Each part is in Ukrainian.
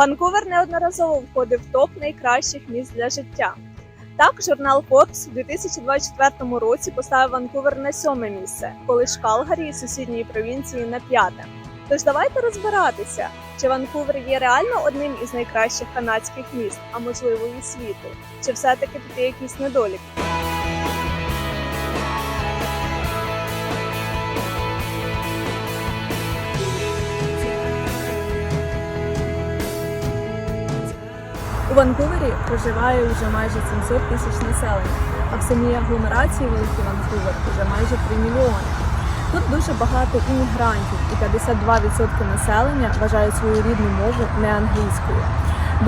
Ванкувер неодноразово входив в топ найкращих міст для життя. Так, журнал Forbes у 2024 році поставив Ванкувер на сьоме місце, коли ж Калгарі із сусідньої провінції на п'яте. Тож давайте розбиратися, чи Ванкувер є реально одним із найкращих канадських міст, а можливо і світу, чи все-таки тут є якісь недоліки. Ванкувері проживає вже майже 700 тисяч населення, а в самій агломерації Великий Ванкувер вже майже 3 мільйони. Тут дуже багато іммігрантів, і 52% населення вважають свою рідну мову не англійською.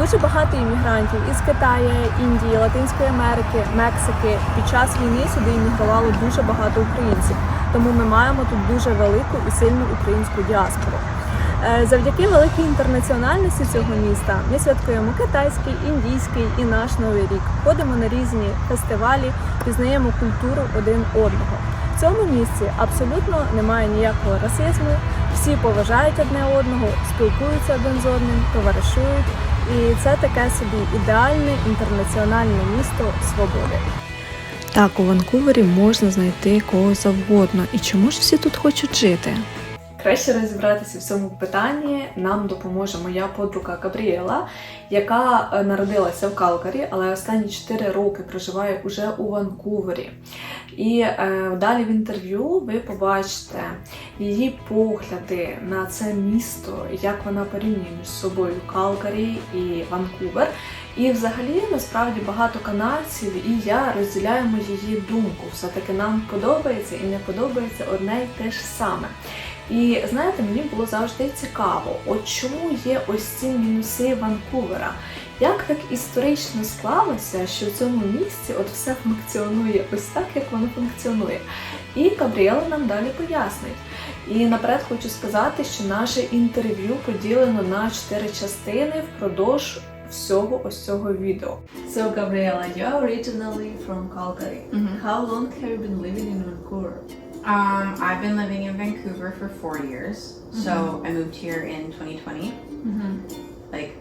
Дуже багато іммігрантів із Китаю, Індії, Латинської Америки, Мексики. Під час війни сюди іммігрувало дуже багато українців. Тому ми маємо тут дуже велику і сильну українську діаспору. Е, Завдяки великій інтернаціональності цього міста ми святкуємо китайський, індійський і наш новий рік. Ходимо на різні фестивалі, пізнаємо культуру один одного. В цьому місці абсолютно немає ніякого расизму. Всі поважають одне одного, спілкуються один з одним, товаришують. І це таке собі ідеальне інтернаціональне місто свободи. Так, у Ванкувері можна знайти кого завгодно. І чому ж всі тут хочуть жити? Краще розібратися в цьому питанні нам допоможе моя подруга Габріела, яка е, народилася в Калгарі, але останні 4 роки проживає уже у Ванкувері. І е, далі в інтерв'ю ви побачите її погляди на це місто, як вона порівнює між собою Калгарі і Ванкувер. І взагалі насправді багато канадців і я розділяємо її думку. Все-таки нам подобається і не подобається одне й те ж саме. І знаєте, мені було завжди цікаво, от чому є ось ці мінуси Ванкувера. Як так історично склалося, що в цьому місці от все функціонує ось так, як воно функціонує. І Габріела нам далі пояснить. І наперед хочу сказати, що наше інтерв'ю поділено на чотири частини впродовж всього ось цього відео. So, Gabriela, you're originally from Calgary. Mhm. How long have you been living in Vancouver? Um, I've been living in Vancouver for four years. So I moved here in 2020, Mm-hmm. like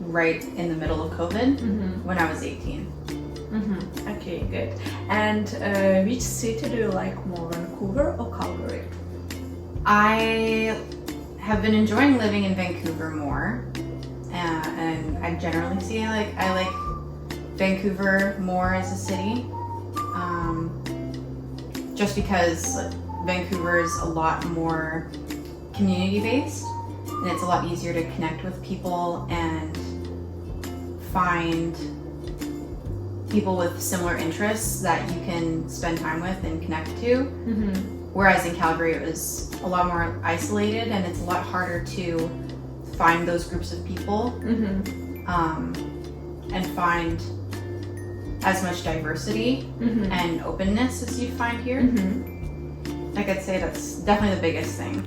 right in the middle of COVID Mm-hmm. when I was 18. Mm-hmm. Okay, good. And uh, which city do you like more, Vancouver or Calgary? I have been enjoying living in Vancouver more, uh, and I generally see like I like Vancouver more as a city, just because Vancouver is a lot more community based, and it's a lot easier to connect with people and find people with similar interests that you can spend time with and connect to. Mm-hmm. Whereas in Calgary, it was a lot more isolated and it's a lot harder to find those groups of people Mm-hmm. um, and find as much diversity Mm-hmm. and openness as you find here. Like I'd say that's definitely the biggest thing.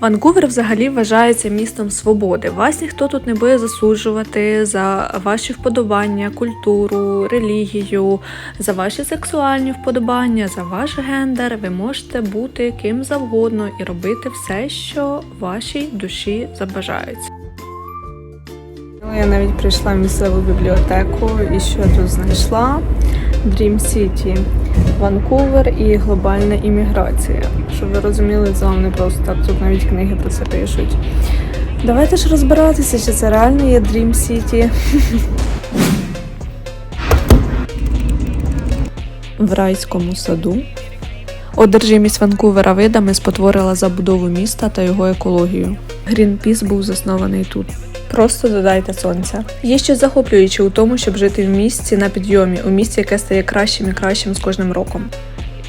Ванкувер взагалі вважається містом свободи. Вас ніхто тут не буде засуджувати за ваші вподобання, культуру, релігію, за ваші сексуальні вподобання, за ваш гендер. Ви можете бути ким завгодно і робити все, що вашій душі забажається. Ну, Я навіть прийшла в місцеву бібліотеку і що тут знайшла? Dream City, Ванкувер і глобальна імміграція. Щоб ви розуміли, це вам не просто так, тут навіть книги про це пишуть. Давайте ж розбиратися, чи це реально є Dream City. В райському саду одержимість Ванкувера видами спотворила забудову міста та його екологію. Грінпіс був заснований тут. Просто додайте сонця. Є щось захоплююче у тому, щоб жити в місті на підйомі, у місті, яке стає кращим і кращим з кожним роком.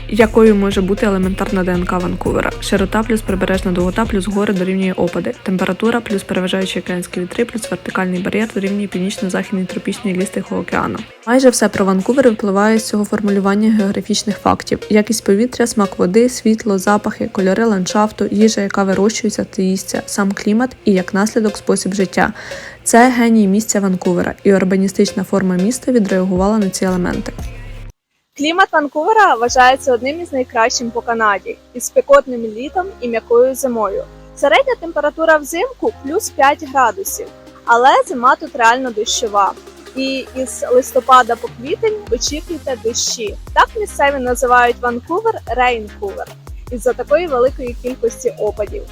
Якою може бути елементарна ДНК Ванкувера? Широта плюс прибережна довгота плюс гори дорівнює опади, температура плюс переважаючі океанські вітри плюс вертикальний бар'єр дорівнює північно-західний тропічний ліс Тихого океану. Майже все про Ванкувер випливає з цього формулювання географічних фактів: якість повітря, смак води, світло, запахи, кольори ландшафту, їжа, яка вирощується та їсться, сам клімат і як наслідок спосіб життя. Це геній місця Ванкувера, і урбаністична форма міста відреагувала на ці елементи. Клімат Ванкувера вважається одним із найкращим по Канаді із спекотним літом і м'якою зимою. Середня температура взимку плюс 5 градусів, Але зима тут реально дощова. І із листопада по квітень очікуйте дощі. Так місцеві називають Ванкувер Рейнкувер із-за такої великої кількості опадів.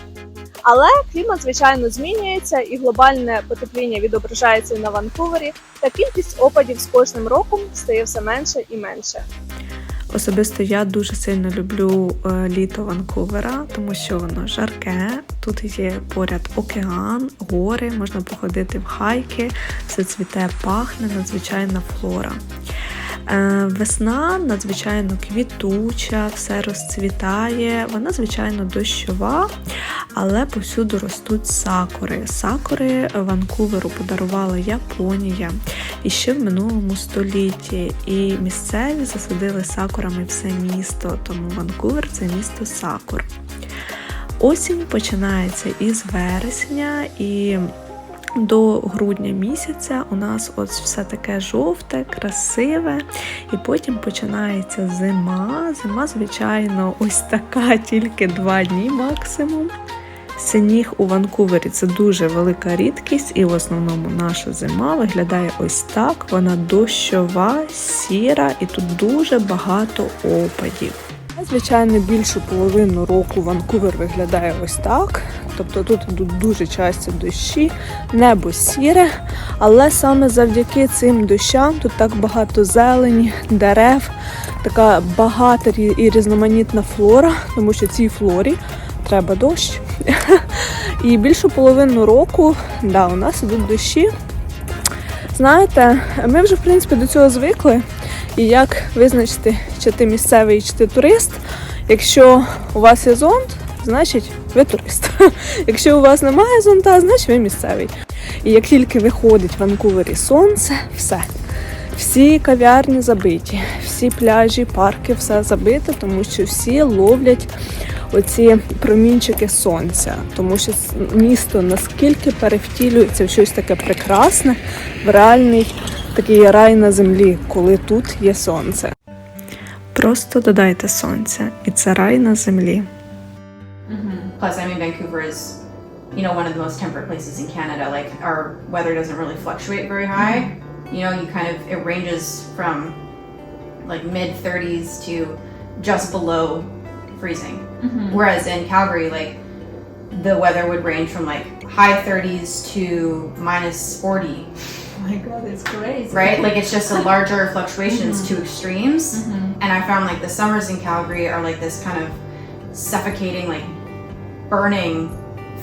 Але клімат, звичайно, змінюється, і глобальне потепління відображається на Ванкувері, та кількість опадів з кожним роком стає все менше і менше. Особисто я дуже сильно люблю е, літо Ванкувера, тому що воно жарке. Тут є поряд океан, гори, можна походити в хайки, все цвіте, пахне, надзвичайна флора. Е, Весна надзвичайно квітуча, все розцвітає. Вона, звичайно, дощова, але повсюду ростуть сакури. Сакури Ванкуверу подарувала Японія і ще в минулому столітті. І місцеві засадили сакурами все місто, тому Ванкувер це місто сакур. Осінь починається із вересня і до грудня місяця у нас ось все таке жовте, красиве, і потім починається зима. Зима, звичайно, ось така, тільки два дні максимум. Сніг у Ванкувері це дуже велика рідкість, і в основному наша зима виглядає ось так. Вона дощова, сіра, і тут дуже багато опадів. Звичайно, більшу половину року Ванкувер виглядає ось так. Тобто тут йдуть дуже часті дощі, небо сіре, але саме завдяки цим дощам тут так багато зелені, дерев, така багата і різноманітна флора, тому що цій флорі треба дощ. І більшу половину року да, у нас ідуть дощі. Знаєте, ми вже в принципі до цього звикли. І як визначити, чи ти місцевий, чи ти турист. Якщо у вас є зонт, значить ви турист. Якщо у вас немає зонта, значить ви місцевий. І як тільки виходить в Ванкувері сонце, все. Всі кав'ярні забиті, всі пляжі, парки, все забите, тому що всі ловлять оці промінчики сонця, тому що с- місто наскільки перевтілюється в щось таке прекрасне, в реальний такий рай на землі, коли тут є сонце. Просто додайте сонця, і це рай на землі. Ranges from like mid 30s to just below freezing. Mm-hmm. Whereas in Calgary, like, the weather would range from like high 30s to minus 40, Oh my god, it's crazy. right? Like, it's just a larger fluctuations to mm-hmm. extremes. Mm-hmm. And I found like the summers in Calgary are like this kind of suffocating, like burning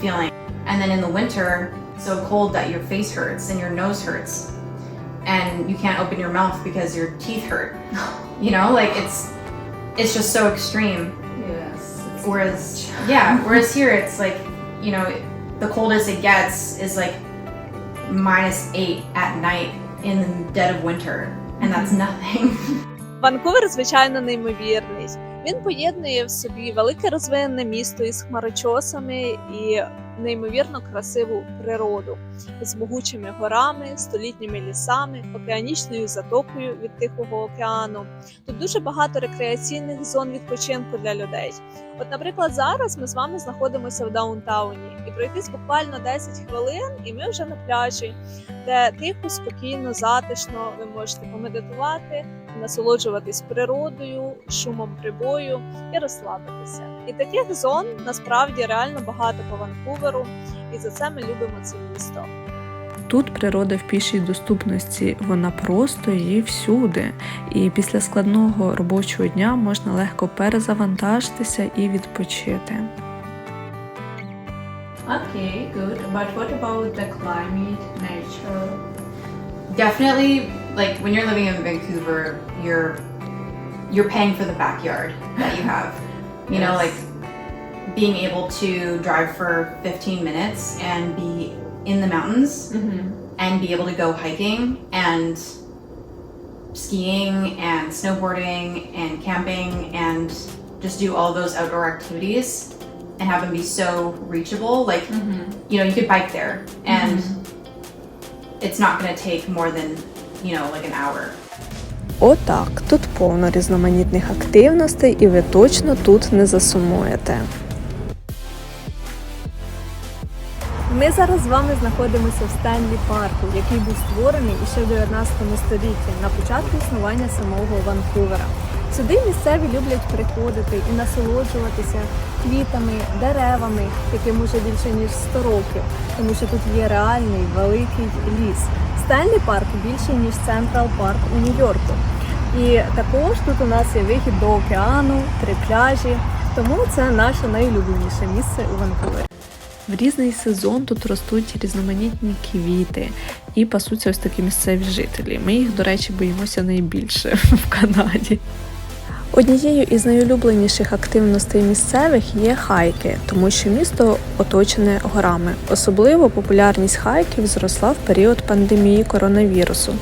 feeling. And then in the winter, so cold that your face hurts and your nose hurts. And you can't open your mouth because your teeth hurt. You know, like it's it's just so extreme. Whereas yeah, whereas here it's like, you know, the coldest it gets is like minus eight at night in the dead of winter. And that's nothing. Ванкувер, звичайно, неймовірний. Він поєднує в собі велике розвинене місто із хмарочосами і неймовірно красиву природу з могучими горами, столітніми лісами, океанічною затокою від Тихого океану. Тут дуже багато рекреаційних зон відпочинку для людей. От, наприклад, зараз ми з вами знаходимося в даунтауні, і пройтись буквально 10 хвилин, і ми вже на пляжі, де тихо, спокійно, затишно ви можете помедитувати, насолоджуватись природою, шумом прибою і розслабитися. І таких зон насправді реально багато по Ванкуверу, і за це ми любимо це місто. Тут природа в пішій доступності, вона просто є всюди. І після складного робочого дня можна легко перезавантажитися і відпочити. Okay, good. But what about the climate, nature? definitely like when you're living in Vancouver, you're you're paying for the backyard that you have. You know, like being able to drive for 15 minutes and be in the mountains Mm-hmm. and be able to go hiking and skiing and snowboarding and camping and just do all those outdoor activities and have them be so reachable. Like, you know, you could bike there and it's not going to take more than, you know, like an hour. Отак, тут повно різноманітних активностей, і ви точно тут не засумуєте. Ми зараз з вами знаходимося в Стенлі парку, який був створений іще в 19 столітті на початку існування самого Ванкувера. Сюди місцеві люблять приходити і насолоджуватися квітами, деревами, яким уже більше ніж 100 років, тому що тут є реальний великий ліс. Стенлі парк більший ніж Централ Парк у Нью-Йорку. І також тут у нас є вихід до океану, три пляжі. Тому це наше найулюбленіше місце у Ванкувері. В різний сезон тут ростуть різноманітні квіти і пасуться ось такі місцеві жителі. Ми їх, до речі, боїмося найбільше в Канаді. Однією із найулюбленіших активностей місцевих є хайки, тому що місто оточене горами. Особливо популярність хайків зросла в період пандемії коронавірусу.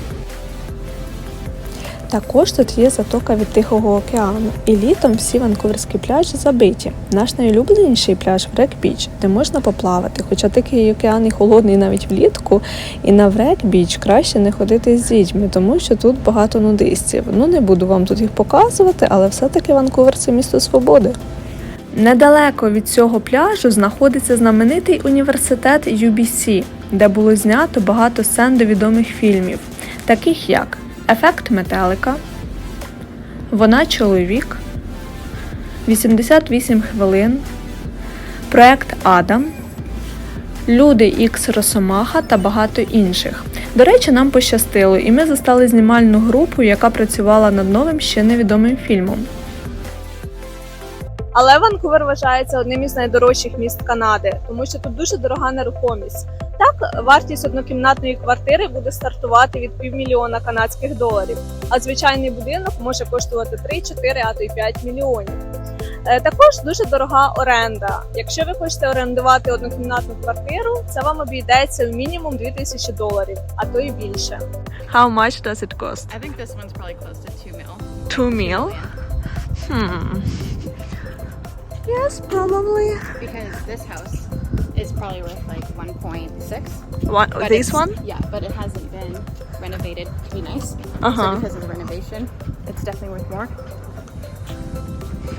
Також тут є затока від Тихого океану, і літом всі ванкуверські пляжі забиті. Наш найулюбленіший пляж Врек Біч, де можна поплавати, хоча Тихий океан і холодний навіть влітку, і на Врек Біч краще не ходити з дітьми, тому що тут багато нудистів. Ну не буду вам тут їх показувати, але все-таки Ванкувер це місто свободи. Недалеко від цього пляжу знаходиться знаменитий університет UBC, де було знято багато сцен до відомих фільмів, таких як Ефект метелика, Вона чоловік, 88 хвилин, Проект Адам, Люди Ікс Росомаха та багато інших. До речі, нам пощастило, і ми застали знімальну групу, яка працювала над новим ще невідомим фільмом. Але Ванкувер вважається одним із найдорожчих міст Канади, тому що тут дуже дорога нерухомість. Так, вартість однокімнатної квартири буде стартувати від півмільйона канадських доларів, а звичайний будинок може коштувати 3, 4, а то й 5 мільйонів. Е, Також дуже дорога оренда. Якщо ви хочете орендувати однокімнатну квартиру, це вам обійдеться в мінімум 2000 доларів, а то й більше. How much does it cost? I think this one's probably close to two mil. Two mil? Hmm. Yes, probably. Because this house is probably worth like 1.6. One, But this it's- one? Yeah, but it hasn't been renovated to be nice. Uh-huh. So because of the renovation, it's definitely worth more.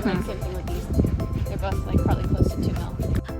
And same thing with these two. They're both like probably close to two mil.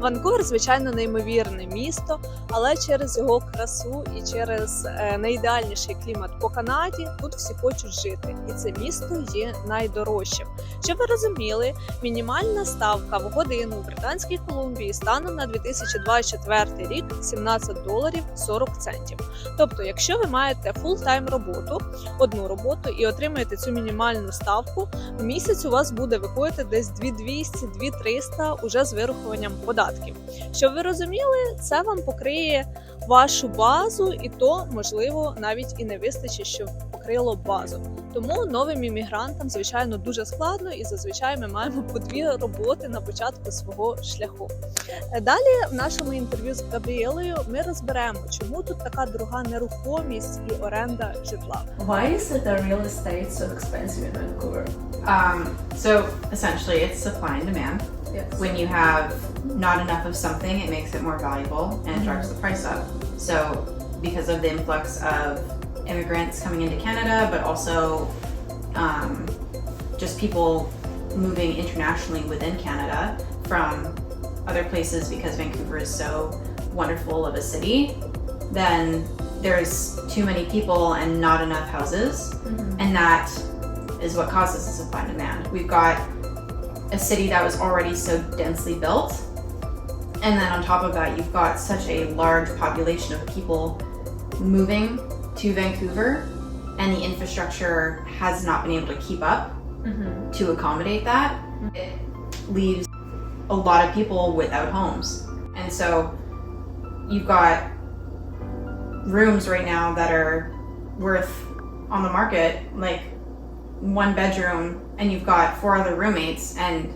Ванкувер, звичайно, неймовірне місто, але через його красу і через е, найідеальніший клімат по Канаді тут всі хочуть жити, і це місто є найдорожчим. Щоб ви розуміли, мінімальна ставка в годину в Британській Колумбії станом на 2024 рік 17 доларів 40 центів. Тобто, якщо ви маєте фултайм роботу, одну роботу і отримаєте цю мінімальну ставку, в місяць у вас буде виходити десь 2200-2300 уже з вирахуванням податків. Щоб ви розуміли, це вам покриє вашу базу, і то можливо навіть і не вистачить, щоб покрило базу. Тому новим іммігрантам, звичайно, дуже складно, і зазвичай ми маємо по дві роботи на початку свого шляху. Далі в нашому інтерв'ю з Габріелою ми розберемо, чому тут така дорога нерухомість і оренда житла. Why is it that real estate so expensive in Vancouver? Um, so essentially, it's supply and demand. Yes. When you have not enough of something, it makes it more valuable and it drives the price up. So, because of the influx of immigrants coming into Canada, but also um, just people moving internationally within Canada from other places because Vancouver is so wonderful of a city, then there's too many people and not enough houses, and that is what causes the supply and demand. We've got a city that was already so densely built. And then on top of that, you've got such a large population of people moving to Vancouver, and the infrastructure has not been able to keep up mm-hmm. to accommodate that. It leaves a lot of people without homes. And so you've got rooms right now that are worth on the market like one bedroom and you've got four other roommates and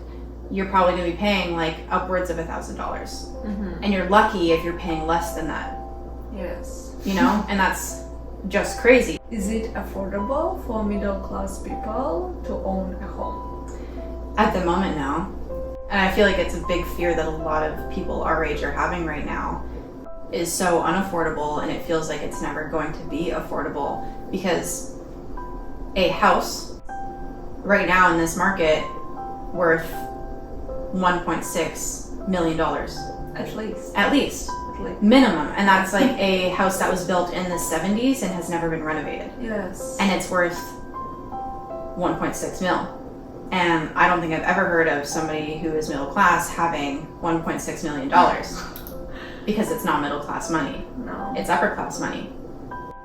you're probably going to be paying like upwards of a thousand dollars. Mm-hmm. And you're lucky if you're paying less than that. Yes. you know? And that's just crazy. Is it affordable for middle class people to own a home? at the moment now and i feel like it's a big fear that a lot of people our age are having right now is so unaffordable and it feels like it's never going to be affordable because a house right now in this market worth 1.6 million dollars At least. at least like minimum, and that's like a house that was built in the 70s and has never been renovated, yes. and it's worth 1.6 mil. And I don't think I've ever heard of somebody who is middle class having 1.6 million dollars because it's not middle class money. No. it's upper class money.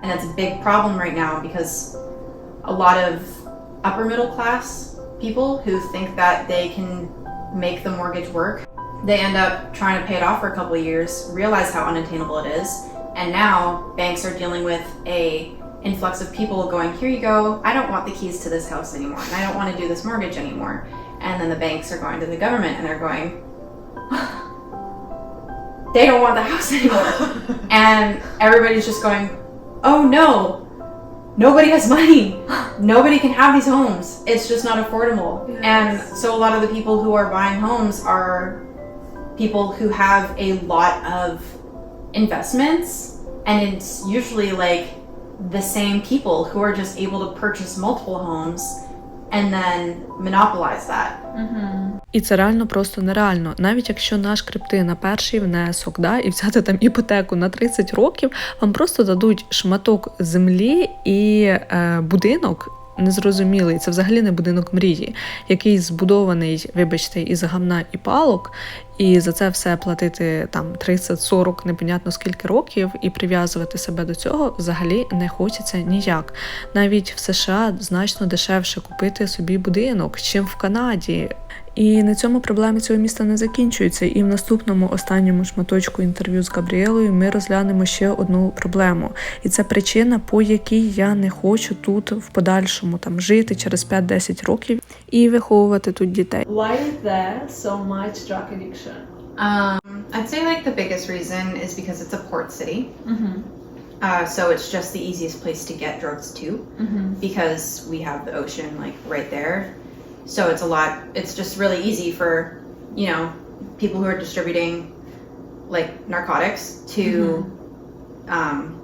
And that's a big problem right now because a lot of upper middle class people who think that they can make the mortgage work, they end up trying to pay it off for a couple of years, realize how unattainable it is, and now banks are dealing with a influx of people going, here you go, I don't want the keys to this house anymore, and I don't want to do this mortgage anymore. And then the banks are going to the government and they're going, they don't want the house anymore. and everybody's just going, oh no, nobody has money. Nobody can have these homes. It's just not affordable. Yes. And so a lot of the people who are buying homes are people who have a lot of investments. And it's usually like the same people who are just able to purchase multiple homes and then monopolize that. І це реально просто нереально. Навіть якщо наш крипти на перший внесок, да, і взяти там іпотеку на 30 років, вам просто дадуть шматок землі і е, будинок. Незрозумілий, це взагалі не будинок мрії, який збудований, вибачте, із гамна і палок, і за це все платити там 30-40, непонятно скільки років, і прив'язувати себе до цього взагалі не хочеться ніяк. Навіть в США значно дешевше купити собі будинок, чим в Канаді. І на цьому проблеми цього міста не закінчуються. І в наступному останньому шматочку інтерв'ю з Габріелою ми розглянемо ще одну проблему. І це причина, по якій я не хочу тут в подальшому там жити через 5-10 років і виховувати тут дітей. Why is there so much drug addiction? Um, I'd say like the biggest reason is because it's a port city. Mm-hmm. Uh, so it's just the easiest place to get drugs to Mm-hmm. because we have the ocean like right there. So it's a lot. It's just really easy for you know people who are distributing like narcotics to um,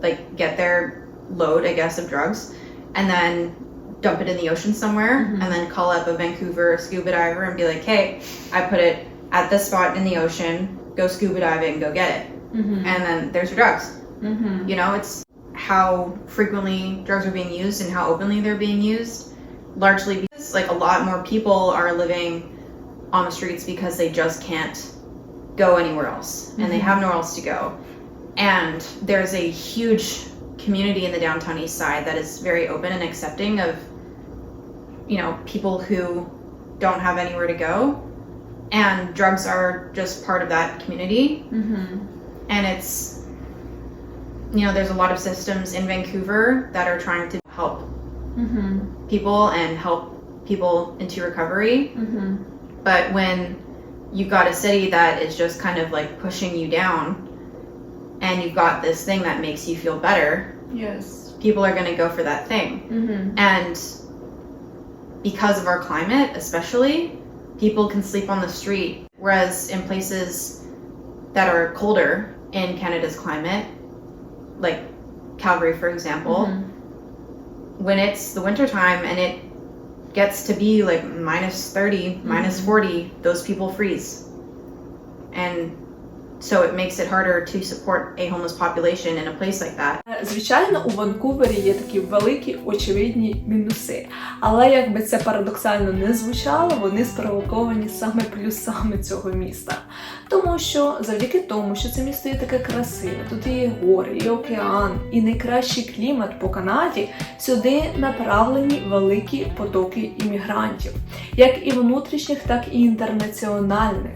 like get their load, I guess, of drugs, and then dump it in the ocean somewhere, and then call up a Vancouver scuba diver and be like, "Hey, I put it at this spot in the ocean. Go scuba diving. Go get it." Mm-hmm. And then there's your drugs. Mm-hmm. You know, it's how frequently drugs are being used and how openly they're being used. Largely like a lot more people are living on the streets because they just can't go anywhere else and they have nowhere else to go. And there's a huge community in the downtown east side that is very open and accepting of you know, people who don't have anywhere to go. And drugs are just part of that community Mm-hmm. and it's you know there's a lot of systems in Vancouver that are trying to help Mm-hmm. people and help people into recovery Mm-hmm. but when you've got a city that is just kind of like pushing you down and you've got this thing that makes you feel better Yes. people are going to go for that thing Mm-hmm. and because of our climate especially people can sleep on the street whereas in places that are colder in canada's climate like calgary for example when it's the winter time and it gets to be like minus 30 minus mm-hmm. 40 those people freeze. And so it makes it harder to support a homeless population in a place like that Звичайно, у Ванкувері є такі великі очевидні мінуси. Але як би це парадоксально не звучало, вони спровоковані саме плюсами цього міста. Тому що завдяки тому, що це місто є таке красиве, тут є гори, і океан, і найкращий клімат по Канаді, сюди направлені великі потоки іммігрантів, як і внутрішніх, так і інтернаціональних.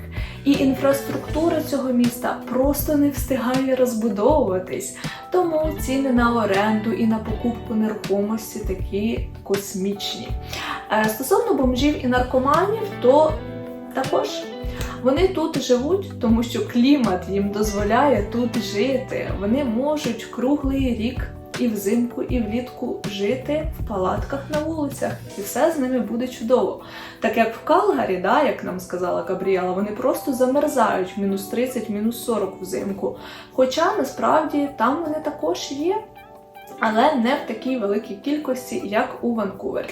І інфраструктура цього міста просто не встигає розбудовуватись. Тому ціни на оренду і на покупку нерухомості такі космічні. Е, Стосовно бомжів і наркоманів, то також вони тут живуть, тому що клімат їм дозволяє тут жити. Вони можуть круглий рік і взимку, і влітку жити в палатках на вулицях, і все з ними буде чудово. Так як в Калгарі, да, як нам сказала Габріела, вони просто замерзають мінус 30, мінус 40 взимку. Хоча насправді там вони також є. Але не в такій великій кількості, як у Ванкувері.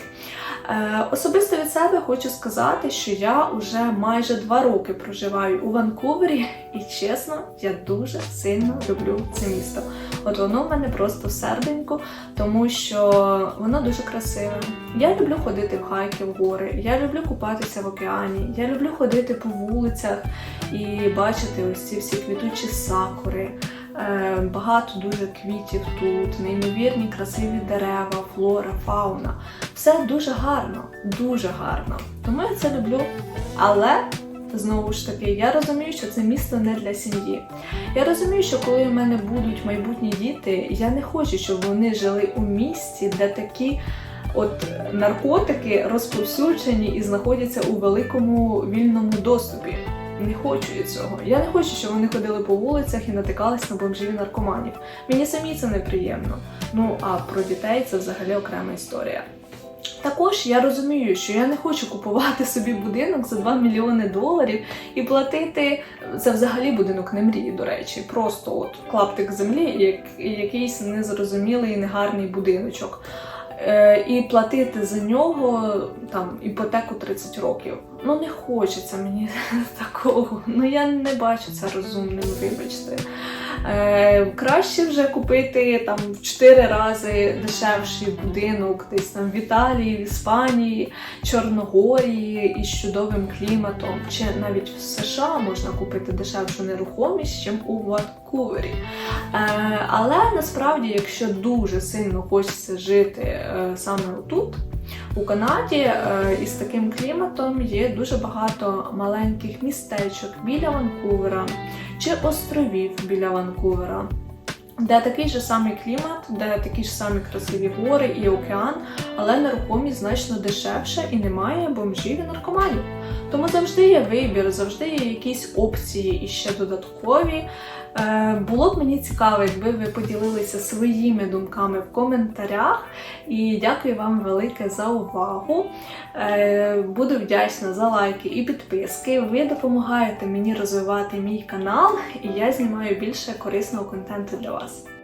Е, особисто від себе хочу сказати, що я вже майже два роки проживаю у Ванкувері, і чесно, я дуже сильно люблю це місто. От воно в мене просто серденько, тому що воно дуже красиве. Я люблю ходити в хайки в гори, я люблю купатися в океані, я люблю ходити по вулицях і бачити ось ці всі квітучі сакури. Е, Багато дуже квітів тут, неймовірні красиві дерева, флора, фауна. Все дуже гарно, дуже гарно. Тому я це люблю. Але знову ж таки, я розумію, що це місто не для сім'ї. Я розумію, що коли в мене будуть майбутні діти, я не хочу, щоб вони жили у місті, де такі. От наркотики розповсюджені і знаходяться у великому вільному доступі. Не хочу я цього. Я не хочу, щоб вони ходили по вулицях і натикались на бомжів і наркоманів. Мені самі це неприємно. Ну а про дітей це взагалі окрема історія. Також я розумію, що я не хочу купувати собі будинок за 2 мільйони доларів і платити це взагалі будинок не мрії, до речі, просто от клаптик землі, як якийсь незрозумілий негарний будиночок. Е, і платити за нього там іпотеку 30 років. Ну не хочеться мені такого. Ну я не бачу це розумним, вибачте. Е, краще вже купити там в 4 рази дешевший будинок десь там в Італії, в Іспанії, Чорногорії із чудовим кліматом, чи навіть в США можна купити дешевшу нерухомість, чим у Ванкувері. Е, але насправді, якщо дуже сильно хочеться жити е, саме тут, у Канаді е, із таким кліматом є дуже багато маленьких містечок біля Ванкувера чи островів біля Ванкувера. Де такий же самий клімат, де такі ж самі красиві гори і океан, але нерухомість значно дешевша і немає бомжів і наркоманів. Тому завжди є вибір, завжди є якісь опції і ще додаткові. Е, Було б мені цікаво, якби ви поділилися своїми думками в коментарях. І дякую вам велике за увагу. Е, Буду вдячна за лайки і підписки. Ви допомагаєте мені розвивати мій канал, і я знімаю більше корисного контенту для вас.